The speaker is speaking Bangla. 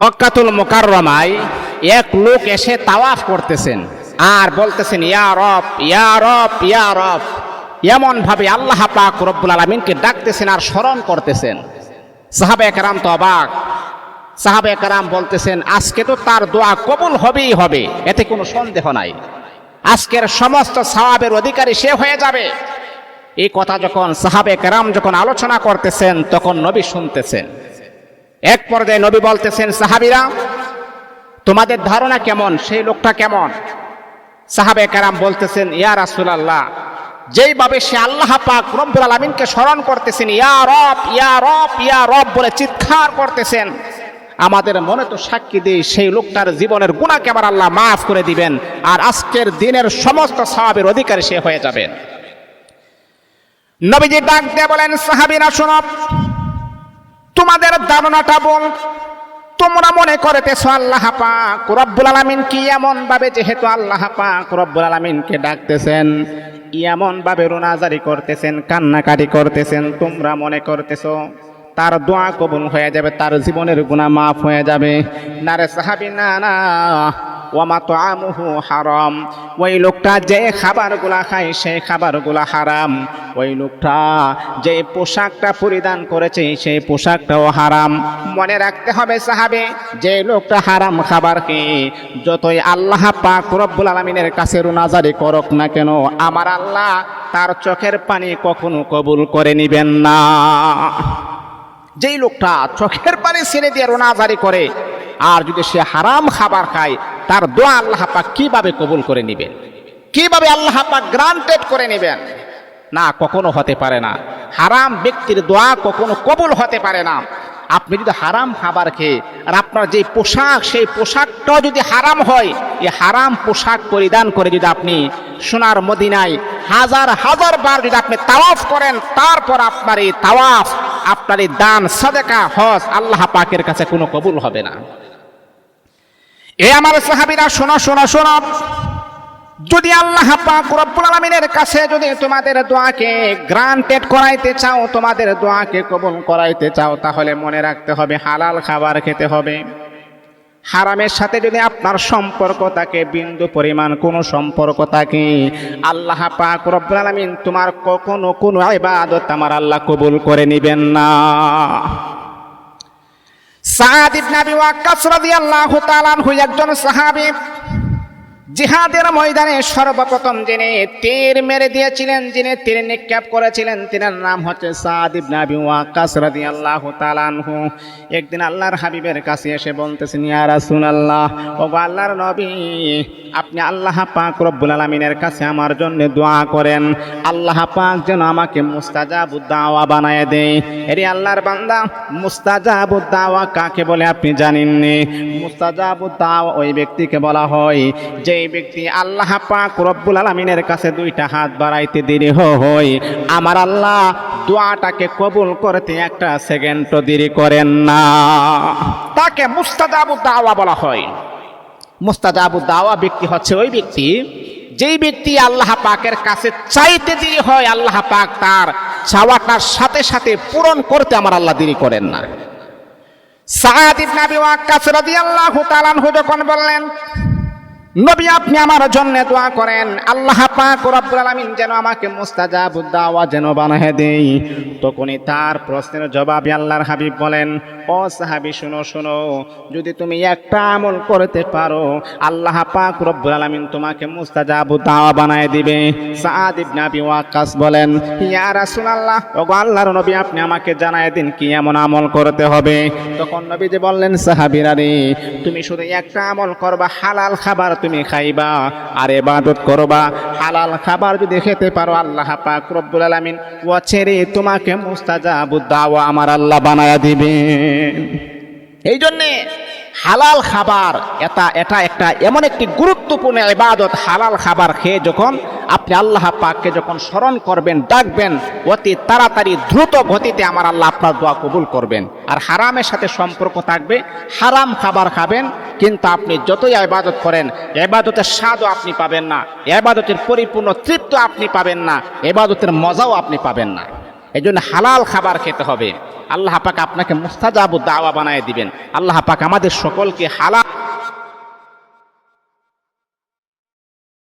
মক্কাতুল মোকাররমায় এক লোক এসে তাওয়াফ করতেছেন আর বলতেছেন, ইয়া রব ইয়া রব ইয়া রব। এমন ভাবে আল্লাহ পাক রব্বুল আলমিনকে ডাকতেছেন আর স্মরণ করতেছেন। সাহাবে একরাম তো অবাক। সাহাবে একরাম বলতেছেন, আজকে তো তার দোয়া কবুল হবেই হবে, এতে কোনো সন্দেহ নাই। আজকের সমস্ত সাহাবের অধিকারী সে হয়ে যাবে। এই কথা যখন সাহাবে কেরাম যখন আলোচনা করতেছেন, তখন নবী শুনতেছেন। এক পর্যায়ে নবী বলতেছেন, সাহাবিরা, তোমাদের ধারণা কেমন? সেই লোকটা কেমন? সাহাবে কারাম বলতেছেন, ইয়া রাসূলুল্লাহ, যেইভাবে সে আল্লাহ পাক রব্বুল আলামিনকে স্মরণ করতেছেন, ইয়া রব ইয়া রব ইয়া রব বলে চিৎকার করতেছেন, আমাদের মনে তো সাক্ষী দিই, সেই লোকটার জীবনের গুণাকে আবার আল্লাহ মাফ করে দিবেন আর আজকের দিনের সমস্ত সাহাবের অধিকারী সে হয়ে যাবেন। নবীজি ডাক দিয়ে বলেন, সাহাবিরা, শোনো তোমাদের ধারণাটা বল। তোমরা মনে করেতেছ আল্লাহ পাক, রব্বুল আলামিন কি এমন ভাবে যেহেতু আল্লাহ পাক রব্বুল আলমিনকে ডাকতেছেন, এমন ভাবে রোনাজারি করতেছেন, কান্নাকাটি করতেছেন, তোমরা মনে করতেছ তার দোয়া কবুল হয়ে যাবে, তার জীবনের গুণা মাফ হয়ে যাবে। না রে সাহাবি, না না। ওয়ামা তো আমুহু হারাম। ওই লোকটা যে খাবারগুলা খায় সেই খাবারগুলা হারাম। ওই লোকটা যে পোশাকটা পরিধান করেছে সেই পোশাকটাও হারাম। মনে রাখতে হবে সাহাবে, যে লোকটা হারাম খাবারকে যতই আল্লাহ পাক রব্বুল আলমিনের কাছে রুনাজারি করক না কেন, আমার আল্লাহ তার চোখের পানি কখনো কবুল করে নিবেন না। যেই লোকটা চোখের পানি ছেড়ে দিয়ে রোনাজারি করে, আর যদি সে হারাম খাবার খায় তার দোয়া আল্লাহ পাক কীভাবে কবুল করে নেবেন? কীভাবে আল্লাহ পাক গ্রান্টেড করে নেবেন? না, কখনো হতে পারে না। হারাম ব্যক্তির দোয়া কখনো কবুল হতে পারে না। আপনি যদি হারাম খাবার খেয়ে আর আপনার যে পোশাক, সেই পোশাকটাও যদি হারাম হয়, এই হারাম পোশাক পরিধান করে যদি আপনি সোনার মদিনায় হাজার হাজার বার যদি আপনি তাওয়াফ করেন, তারপর আপনার এই তাওয়াফ, আপনার এই দান, সদেকা, হজ আল্লাহ পাকের কাছে কোনো কবুল হবে না। এ আমার সাহাবিরা, শোনো শোনো শোনো। যদি আল্লাহ আলামিনের কাছে যদি তোমাদের দোয়াকে গ্রান্টেড করাইতে চাও, তোমাদের দোয়াকে কবুল করাইতে চাও, তাহলে মনে রাখতে হবে হালাল খাবার খেতে হবে। হারামের সাথে যদি আপনার সম্পর্ক থাকে, বিন্দু পরিমাণ কোনো সম্পর্ক থাকে, আল্লাহ পাক রব্বুল আলামিন তোমার কখনো কোনো ইবাদত আমার আল্লাহ কবুল করে নেবেন না। সাদ আবি ওয়াক্কাস রাদিয়াল্লাহু তাআলা আনহু একজন সাহাবী জিহাদের ময়দানে সর্বপ্রথম যিনি তীর মেরে দিয়েছিলেন, যিনি তীর নিক্ষেপ করেছিলেন, তিনার নাম হচ্ছে সাদ ইবনে আবি ওয়াক্কাস আল্লাহ তাআলা আনহু। একদিন আল্লাহর হাবিবের কাছে এসে বলতেছেন, ইয়া রাসূলুল্লাহ ও আল্লাহর নবী, আপনি আল্লাহ পাক রব্বুল আলামিনের কাছে আমার জন্য দোয়া করেন। আল্লাহ পাক যেন আমাকে মুস্তাজাবুদ দাওয়া বানায় দেয়। এরে আল্লাহর বান্দা মুস্তাজাবুদ দাওয়া কাকে বলে আপনি জানেননি? মুস্তাজাবুদ দাওয়া ওই ব্যক্তিকে বলা হয় যে ব্যক্তি আল্লাহ পাক রব্বুল আলামিনের কাছে দুইটা হাত বাড়াইতে দেরি হয় আমার আল্লাহ দোয়াটাকে কবুল করতে একটা সেকেন্ডও দেরি করেন না। তাকে মুস্তাজাবুদ দাওয়া বলা হয়। মুস্তাজাবুদ দাওয়া ব্যক্তি হচ্ছে ওই ব্যক্তি, যেই ব্যক্তি আল্লাহ পাকের কাছে চাইতে দেরি হয়, আল্লাহ পাক তার চাওয়াটার সাথে সাথে পূরণ করতে আমার আল্লাহ দেরি করেন না। সাদ ইবনে আবি ওয়াক্কাস রাদিয়াল্লাহু তাআলা যখন বললেন নবী, আপনি আমার জন্য দোয়া করেন। আল্লাহ পাক রব্বুল আলামিন যেন আমাকে মুস্তাজাবুদ দাওয়া যেন বানায় দেই তখনই তার প্রশ্নের জবাবে আল্লাহর হাবিব বলেন, ও সাহাবী, শুনো শুনো, যদি তুমি একটা আমল করতে পারো, আল্লাহ পাক রব্বুল আলামিন তোমাকে মুস্তাজাবুদ দাওয়া বানায় দিবে। সাদ ইবনে আবি ওয়াক্কাস বলেন, ইয়া রাসূলুল্লাহ, ওগো আল্লাহর নবী, আপনি আমাকে জানায় দিন কি এমন আমল করতে হবে? তখন নবী যে বললেন, সাহাবীরা রে, তুমি শুধু একটা আমল করবা, হালাল খাবার তুমি খাইবা, আর এবাদত করবা। হালাল খাবার যদি খেতে পারো, আল্লাহ পাক রব্বুল আলামিন ও ছেড়ে তোমাকে মুস্তাজাবুদ দাওয়া আমার আল্লাহ বানায়া দিবে এই জন্যে হালাল খাবার, এটা এটা একটা এমন একটি গুরুত্বপূর্ণ ইবাদত, হালাল খাবার খেয়ে যখন আপনি আল্লাহ পাককে যখন স্মরণ করবেন, ডাকবেন, অতি তাড়াতাড়ি, দ্রুত গতিতে আমার আল্লাহ আপনার দোয়া কবুল করবেন। আর হারামের সাথে সম্পর্ক থাকবে, হারাম খাবার খাবেন, কিন্তু আপনি যতই ইবাদত করেন এবাদতের স্বাদও আপনি পাবেন না এবাদতের পরিপূর্ণ তৃপ্ত আপনি পাবেন না এবাদতের মজাও আপনি পাবেন না। এই জন্য হালাল খাবার খেতে হবে। আল্লাহ পাক আপনাকে মুস্তাজাবু দাওয়া বানায় দিবেন। আল্লাহ পাক আমাদের সকলকে হালা